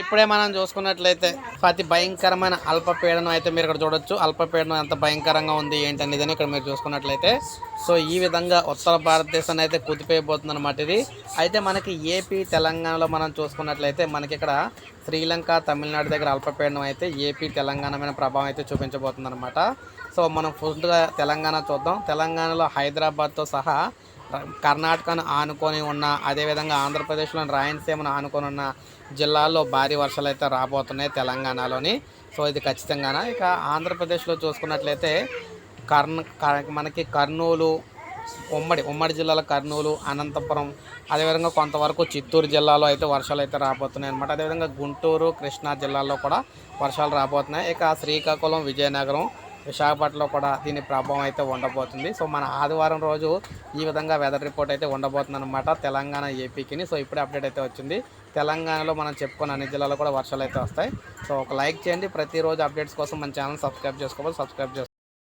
ఇప్పుడే మనం చూసుకున్నట్లయితే అతి భయంకరమైన అల్పపీడనం అయితే మీరు ఇక్కడ చూడొచ్చు. అల్పపీడనం ఎంత భయంకరంగా ఉంది ఏంటనేది అనేది ఇక్కడ మీరు చూసుకున్నట్లయితే. సో ఈ విధంగా ఉత్తర భారతదేశాన్ని అయితే కుదిపోయిపోతుంది అనమాట ఇది. అయితే మనకి ఏపీ తెలంగాణలో మనం చూసుకున్నట్లయితే మనకి ఇక్కడ శ్రీలంక తమిళనాడు దగ్గర అల్పపీడనం అయితే ఏపీ తెలంగాణ మీద ప్రభావం అయితే చూపించబోతుంది అనమాట సో మనం ఫుల్గా తెలంగాణ చూద్దాం. తెలంగాణలో హైదరాబాద్తో సహా కర్ణాటకను ఆనుకొని ఉన్న అదేవిధంగా ఆంధ్రప్రదేశ్లోని రాయలసీమను ఆనుకొని ఉన్న జిల్లాల్లో భారీ వర్షాలు అయితే రాబోతున్నాయి తెలంగాణలోని. సో ఇది ఖచ్చితంగా ఇక ఆంధ్రప్రదేశ్లో చూసుకున్నట్లయితే కర్ణ మనకి కర్నూలు ఉమ్మడి ఉమ్మడి జిల్లాల కర్నూలు అనంతపురం అదేవిధంగా కొంతవరకు చిత్తూరు జిల్లాలో అయితే వర్షాలు అయితే రాబోతున్నాయి అనమాట అదేవిధంగా గుంటూరు కృష్ణా జిల్లాల్లో కూడా వర్షాలు రాబోతున్నాయి. ఇక శ్రీకాకుళం విజయనగరం విశాఖపట్నంలో కూడా దీని ప్రభావం అయితే ఉండబోతుంది. సో మన ఆదివారం రోజు ఈ విధంగా వెదర్ రిపోర్ట్ అయితే ఉండబోతుంది అనమాట తెలంగాణ ఏపీకిని సో ఇప్పుడే అప్డేట్ అయితే వచ్చింది. తెలంగాణలో మనం చెప్పుకున్న అన్ని జిల్లాలో కూడా వర్షాలు అయితే వస్తాయి. సో ఒక లైక్ చేయండి. ప్రతిరోజు అప్డేట్స్ కోసం మన ఛానల్ సబ్స్క్రైబ్ చేసుకోవాలి. సబ్స్క్రైబ్ చేసుకోండి